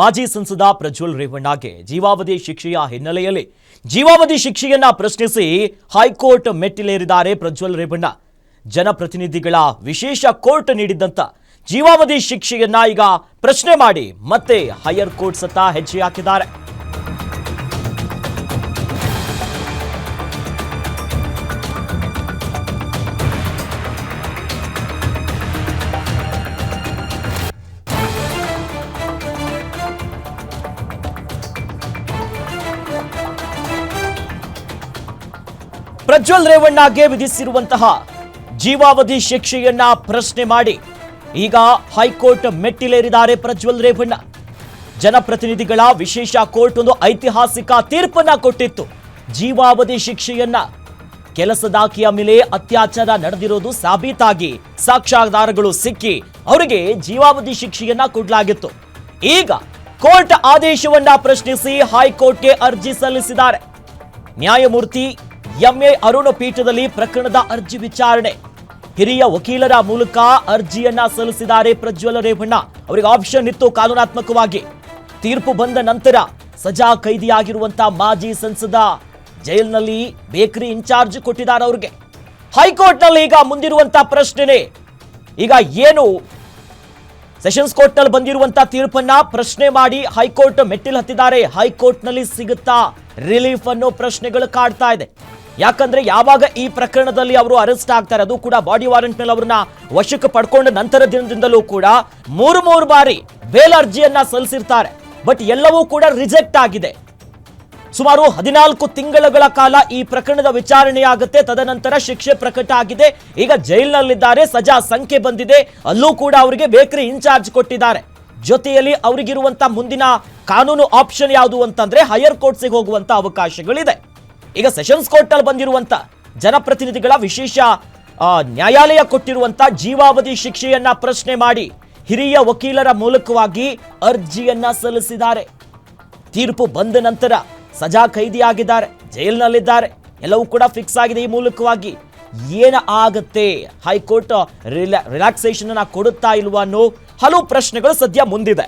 ಮಾಜಿ ಸಂಸದ ಪ್ರಜ್ವಲ್ ರೇವಣ್ಣಗೆ ಜೀವಾವಧಿ ಶಿಕ್ಷೆಯ ಹಿನ್ನೆಲೆಯಲ್ಲಿ ಜೀವಾವಧಿ ಶಿಕ್ಷೆಯನ್ನ ಪ್ರಶ್ನಿಸಿ ಹೈಕೋರ್ಟ್ ಮೆಟ್ಟಿಲೇರಿದ್ದಾರೆ ಪ್ರಜ್ವಲ್ ರೇವಣ್ಣ. ಜನಪ್ರತಿನಿಧಿಗಳ ವಿಶೇಷ ಕೋರ್ಟ್ ನೀಡಿದ್ದಂತ ಜೀವಾವಧಿ ಶಿಕ್ಷೆಯನ್ನ ಈಗ ಪ್ರಶ್ನೆ ಮಾಡಿ ಮತ್ತೆ ಹೈಯರ್ ಕೋರ್ಟ್ ಸತ್ತ ಹೆಜ್ಜೆ ಹಾಕಿದ್ದಾರೆ. ಪ್ರಜ್ವಲ್ ರೇವಣ್ಣಗೆ ವಿಧಿಸಿರುವಂತಹ ಜೀವಾವಧಿ ಶಿಕ್ಷೆಯನ್ನ ಪ್ರಶ್ನೆ ಮಾಡಿ ಈಗ ಹೈಕೋರ್ಟ್ ಮೆಟ್ಟಿಲೇರಿದ್ದಾರೆ ಪ್ರಜ್ವಲ್ ರೇವಣ್ಣ. ಜನಪ್ರತಿನಿಧಿಗಳ ವಿಶೇಷ ಕೋರ್ಟ್ ಒಂದು ಐತಿಹಾಸಿಕ ತೀರ್ಪನ್ನ ಕೊಟ್ಟಿತ್ತು. ಜೀವಾವಧಿ ಶಿಕ್ಷೆಯನ್ನ ಕೆಲಸದಾಕಿಯ ಮೇಲೆ ಅತ್ಯಾಚಾರ ನಡೆದಿರೋದು ಸಾಬೀತಾಗಿ ಸಾಕ್ಷಾಧಾರಗಳು ಸಿಕ್ಕಿ ಅವರಿಗೆ ಜೀವಾವಧಿ ಶಿಕ್ಷೆಯನ್ನ ಕೊಡಲಾಗಿತ್ತು. ಈಗ ಕೋರ್ಟ್ ಆದೇಶವನ್ನ ಪ್ರಶ್ನಿಸಿ ಹೈಕೋರ್ಟ್ಗೆ ಅರ್ಜಿ ಸಲ್ಲಿಸಿದ್ದಾರೆ. ನ್ಯಾಯಮೂರ್ತಿ ಎಂಎ ಅರುಣ ಪೀಠದಲ್ಲಿ ಪ್ರಕರಣದ ಅರ್ಜಿ ವಿಚಾರಣೆ. ಹಿರಿಯ ವಕೀಲರ ಮೂಲಕ ಅರ್ಜಿಯನ್ನ ಸಲ್ಲಿಸಿದ್ದಾರೆ ಪ್ರಜ್ವಲ ರೇವಣ್ಣ. ಅವರಿಗೆ ಆಪ್ಷನ್ ಇತ್ತು ಕಾನೂನಾತ್ಮಕವಾಗಿ. ತೀರ್ಪು ಬಂದ ನಂತರ ಸಜಾ ಕೈದಿಯಾಗಿರುವಂತಹ ಮಾಜಿ ಸಂಸದ ಜೈಲ್ನಲ್ಲಿ ಬೇಕರಿ ಇನ್ಚಾರ್ಜ್ ಕೊಟ್ಟಿದ್ದಾರೆ ಅವ್ರಿಗೆ. ಹೈಕೋರ್ಟ್ನಲ್ಲಿ ಈಗ ಮುಂದಿರುವಂತಹ ಪ್ರಶ್ನೆನೇ. ಈಗ ಏನು? ಸೆಷನ್ಸ್ ಕೋರ್ಟ್ನಲ್ಲಿ ಬಂದಿರುವಂತ ತೀರ್ಪನ್ನ ಪ್ರಶ್ನೆ ಮಾಡಿ ಹೈಕೋರ್ಟ್ ಮೆಟ್ಟಿಲು ಹತ್ತಿದ್ದಾರೆ. ಹೈಕೋರ್ಟ್ನಲ್ಲಿ ಸಿಗುತ್ತಾ ರಿಲೀಫ್ ಅನ್ನೋ ಪ್ರಶ್ನೆಗಳು ಕಾಡ್ತಾ ಇದೆ. ಯಾಕಂದ್ರೆ ಯಾವಾಗ ಈ ಪ್ರಕರಣದಲ್ಲಿ ಅವರು ಅರೆಸ್ಟ್ ಆಗ್ತಾರೆ, ಅದು ಕೂಡ ಬಾಡಿ ವಾರೆಂಟ್ ಮೇಲೆ ಅವರನ್ನ ವಶಕ್ಕೆ ಪಡ್ಕೊಂಡ ನಂತರ ದಿನದಿಂದಲೂ ಕೂಡ ಮೂರು ಮೂರು ಬಾರಿ ಬೇಲ್ ಅರ್ಜಿಯನ್ನ ಸಲ್ಲಿಸಿರ್ತಾರೆ. ಬಟ್ ಎಲ್ಲವೂ ಕೂಡ ರಿಜೆಕ್ಟ್ ಆಗಿದೆ. ಸುಮಾರು ಹದಿನಾಲ್ಕು ತಿಂಗಳುಗಳ ಕಾಲ ಈ ಪ್ರಕರಣದ ವಿಚಾರಣೆಯಾಗುತ್ತೆ ತದನಂತರ ಶಿಕ್ಷೆ ಪ್ರಕಟ ಆಗಿದೆ. ಈಗ ಜೈಲಿನಲ್ಲಿದ್ದಾರೆ, ಸಜಾ ಸಂಖ್ಯೆ ಬಂದಿದೆ, ಅಲ್ಲೂ ಕೂಡ ಅವರಿಗೆ ಬೇಕರಿ ಇನ್ಚಾರ್ಜ್ ಕೊಟ್ಟಿದ್ದಾರೆ. ಜೊತೆಯಲ್ಲಿ ಅವರಿಗಿರುವಂತಹ ಮುಂದಿನ ಕಾನೂನು ಆಪ್ಷನ್ ಯಾವುದು ಅಂತಂದ್ರೆ ಹೈಯರ್ ಕೋರ್ಟ್ಸಿಗೆ ಹೋಗುವಂತ ಅವಕಾಶಗಳಿದೆ. ಈಗ ಸೆಷನ್ಸ್ ಕೋರ್ಟ್ ಅಲ್ಲಿ ಬಂದಿರುವಂತ ಜನಪ್ರತಿನಿಧಿಗಳ ವಿಶೇಷ ನ್ಯಾಯಾಲಯ ಕೊಟ್ಟಿರುವಂತ ಜೀವಾವಧಿ ಶಿಕ್ಷೆಯನ್ನ ಪ್ರಶ್ನೆ ಮಾಡಿ ಹಿರಿಯ ವಕೀಲರ ಮೂಲಕವಾಗಿ ಅರ್ಜಿಯನ್ನ ಸಲ್ಲಿಸಿದ್ದಾರೆ. ತೀರ್ಪು ಬಂದ ನಂತರ ಸಜಾ ಖೈದಿಯಾಗಿದ್ದಾರೆ, ಜೈಲಿನಲ್ಲಿದ್ದಾರೆ, ಎಲ್ಲವೂ ಕೂಡ ಫಿಕ್ಸ್ ಆಗಿದೆ ಈ ಮೂಲಕವಾಗಿ. ಏನ ಆಗತ್ತೆ? ಹೈಕೋರ್ಟ್ ರಿಲ್ಯಾಕ್ಸೇಷನ್ ಕೊಡುತ್ತಾ ಇಲ್ವಾ ಅನ್ನೋ ಹಲವು ಪ್ರಶ್ನೆಗಳು ಸದ್ಯ ಮುಂದಿದೆ.